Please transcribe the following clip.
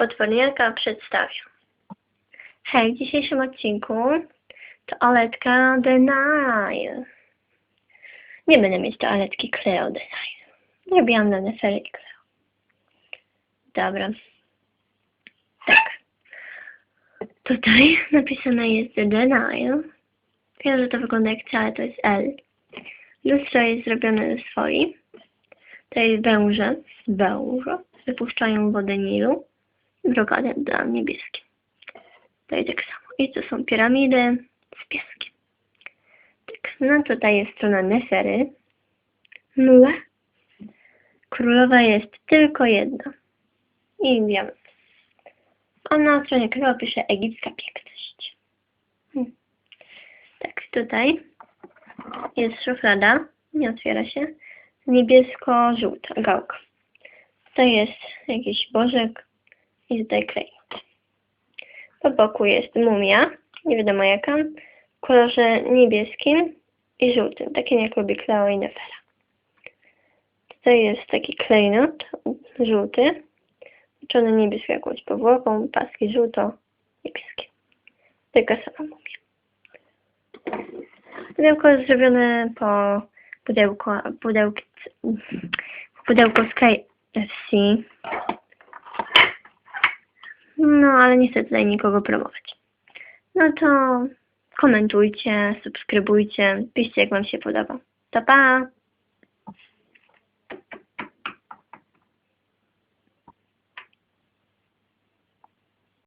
Potworniaka przedstawię. Hej, w dzisiejszym odcinku toaletka Denial. Nie będę mieć toaletki Cleo Denial. Robiłam na Nefery Cleo. Dobra. Tak. Tutaj napisane jest Denial. Wiem, że to wygląda jak C, ale to jest L. Lustro jest zrobione ze swoi. Tutaj węże, węże wypuszczają wodę Nilu i brokadę dla niebieskie. Tutaj tak samo. I to są piramidy z piaskiem. Tak, no tutaj jest strona Nefery. Mle. Królowa jest tylko jedna. I diament. A na stronie Kleo pisze egipska piękność. Hmm. Tak, tutaj jest szuflada, nie otwiera się, niebiesko-żółta gałka. Tutaj jest jakiś bożek i tutaj klejnot. Po boku jest mumia, nie wiadomo jaka, w kolorze niebieskim i żółtym, takim jak lubi Cleo i Nefera. Tutaj jest taki klejnot żółty, uczony niebieską jakąś powłoką, paski żółto-niebieskie. Taka sama mumia. Pudełko jest zrobione po pudełku, pudełk, pudełko z KFC. No, ale nie chcę tutaj nikogo promować. No to komentujcie, subskrybujcie, piszcie jak Wam się podoba. To pa!